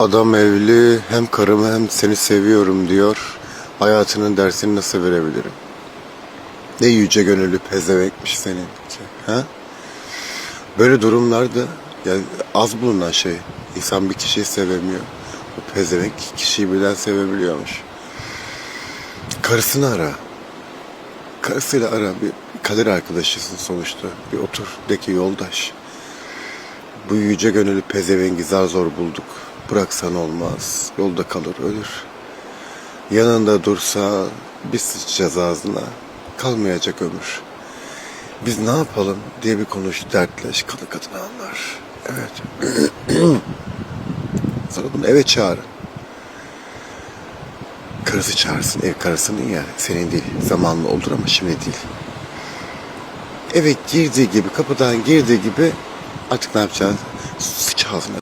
Adam evli hem karımı hem seni seviyorum diyor. Hayatının dersini nasıl verebilirim? Ne yüce gönüllü pezevenkmiş senin. Ha? Böyle durumlarda ya az bulunan şey. İnsan bir kişiyi sevemiyor. Bu pezevenk kişiyi birden sevebiliyormuş. Karısını ara. Karısıyla ara. Bir kader arkadaşısın sonuçta. Bir otur. De ki yoldaş. Bu yüce gönüllü pezevengi zar zor bulduk. Bıraksan olmaz. Yolda kalır ölür. Yanında dursa bir sıçacağız ağzına. Kalmayacak ömür. Biz ne yapalım diye bir konuş dertleş. Kadın kadın anlar. Evet. Sonra bunu eve çağırın. Karısı çağırsın. Ev karısının ya. Senin değil. Zamanlı olur ama şimdi değil. Eve girdiği gibi kapıdan girdiği gibi artık ne yapacağız? Sıç ağzına.